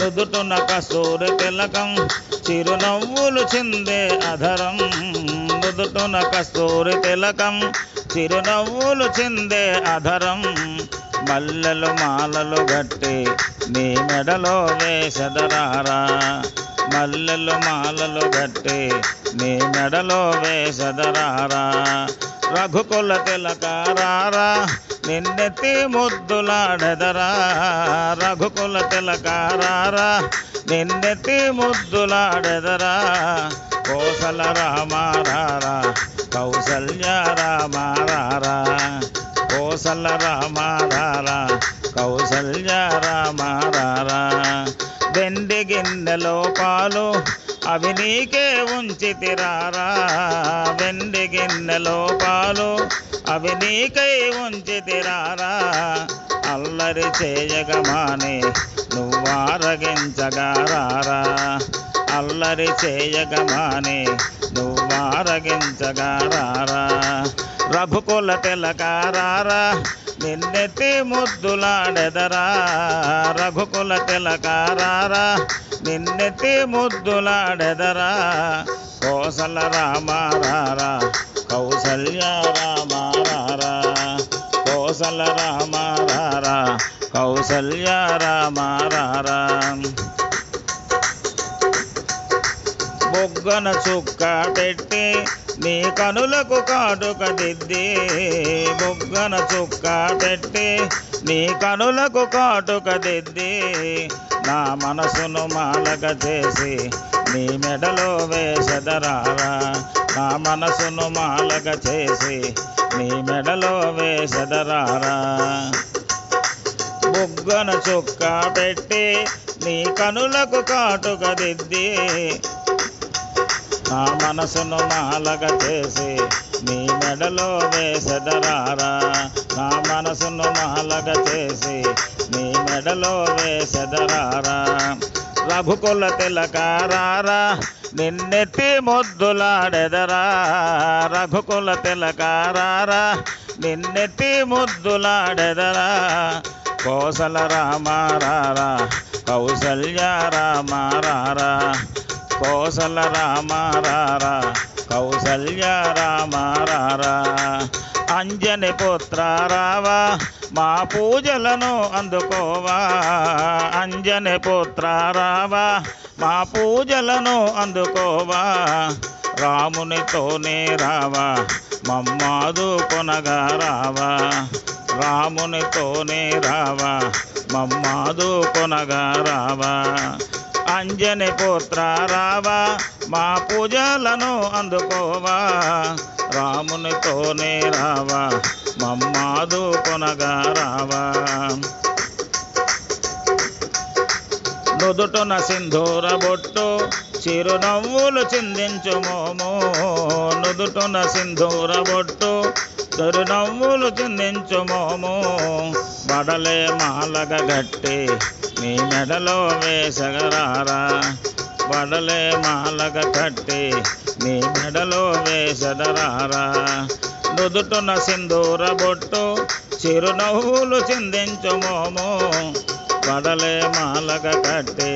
నుదుటున కస్తూరి తిలకం చిరునవ్వులు చిందే అధరం. నుదుటున కస్తూరి తిలకం చిరునవ్వులు చిందే అధరం. మల్లెలు మాలలు గట్టి నీ మెడలో వేసదరారా మల్లెలు మాలలు గట్టి నీ మెడలో వేసదరారా రఘుకుల తిలకారారా నిన్నెత్తి ముద్దులాడెదరా. రఘుకుల తిలకారారా నిన్నెత్తి ముద్దులాడెదరా. కోసల రామారారా కౌసల్య రామారారా కోసల రామారారా కౌసల్య రామారారా వెండి గిన్నెలో పాలు అవి నీకే ఉంచి తిరారా వెండి గిన్నెలో పాలు అవి నీకై ఉంచి తిరారా అల్లరి చేయగమాని నువ్వారగించగారారా అల్లరి చేయగమాని నువ్వారగించగారారా రఘుకుల తిలకారారా? నిన్నెత్తి ముద్దులాడెదరా? రఘుకుల తిలకారారా? నిన్నెత్తి ముద్దులాడెదరా? కోసల రామారారా? కౌసల్య రామారారా? కోసల రామారారా? కౌసల్య రామారారా? బొగ్గన చుక్క పెట్టి నీ కనులకు కాటుక దిద్ది బొగ్గన చుక్క పెట్టి నీ కనులకు కాటుక దిద్ది నా మనసును మాలక చేసి నీ మెడలో వేషధరారా నా మనసును మాలక చేసి నీ మెడలో వేషధరారా బుగ్గన చుక్క పెట్టి నీ కనులకు కాటుక దిద్ది నా మనసును మాలగ చేసి నీ మెడలో వేసెదరారా? నా మనసును మాలగ చేసి నీ మెడలో వేసెదరారా? రఘుకుల తిలకారారా నిన్నెత్తి ముద్దులాడెదరా? రఘుకుల తిలకారారా నిన్నెత్తి ముద్దులాడెదరా? కోసల రామారారా కౌసల్య రామారారా కోసల రామారారా కౌసల్య రామారారా అంజని పుత్ర రావా మా పూజలను అందుకోవా. అంజని పుత్ర రావా మా పూజలను అందుకోవా. రామునితోనే రావా మమ్మాదు కొనగా రావా. రామునితోనే రావా మమ్మాదు కొనగా రావా. అంజని పుత్ర రావా మా పూజలను అందుకోవా రామునితోనే రావా మమ్మాదు కొనగా రావా. నుదుటున సింధూర బొట్టు చిరునవ్వులు చిందించుమోము నుదుటున సింధూర బొట్టు చిరునవ్వులు చిందించుమోము బడలే మాలగ గట్టి నీ మెడలో వేసగరారా పడలే మాలగ కట్టి నీ మెడలో వేసదరారా. నుదుటున సింధూర బొట్టు చిరునవ్వులు చిందించు మోము వడలే మాలగ కట్టి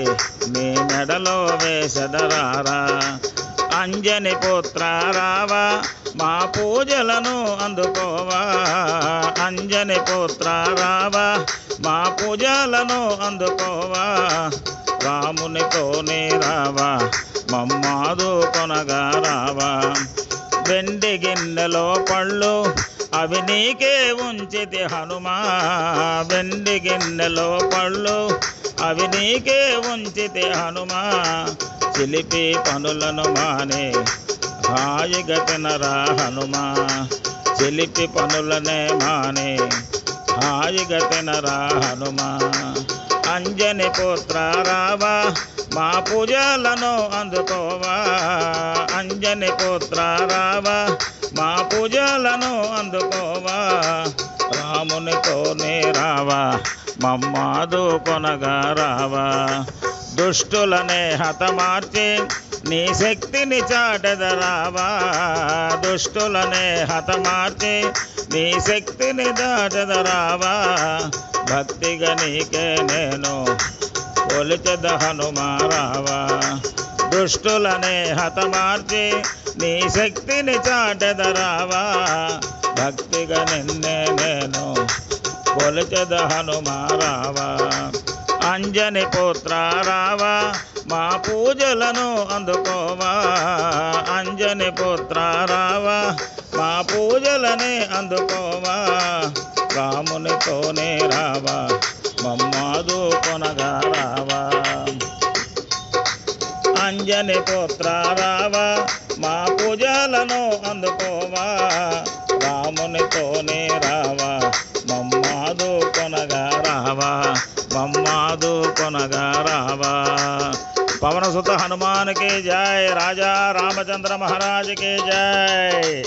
నీ మెడలో వేసదరారా. అంజని పుత్ర రావా మా పూజలను అందుకోవా. అంజని పుత్ర రావా పూజలను అందుకోవా? రామునితోనే రావా? మమ్మాదు కొనగా రావా? వెండి గిన్నెలో పళ్ళు అవి నీకే ఉంచితి హనుమా. వెండి గిన్నెలో పళ్ళు అవి నీకే ఉంచితి హనుమా. చిలిపి పనులను మానే హాయిగా తినరా హనుమా. చిలిపి పనులనే మానే హాయిగా తినరా హనుమా. అంజని పుత్ర రావా మా పూజలను అందుకోవా. అంజని పుత్ర రావా మా పూజలను అందుకోవా. రామునితోనే రావా మమ్మాదు కొనగా రావా. దుష్టులనే హతమార్చి నీ శక్తిని చాటెదరావా దుష్టులనే హతమార్చి నీ శక్తిని దాటెదరావా భక్తిగా నీకే నేను కొలిచెద హనుమారావా దుష్టులనే హతమార్చి నీ శక్తిని చాటెదరావా భక్తిగా నిన్నే నేను కొలిచెద హనుమారావా అంజని పుత్ర రావా మా పూజలను అందుకోవా. అంజని పుత్ర రావా మా పూజలనే అందుకోవా. రామునితోనే రావా మమ్మాదు కొనగా రావా. అంజని పుత్ర రావా मम्मादो कोनगारावा पवन सुत हनुमान के जय राजा रामचंद्र महाराज के जय।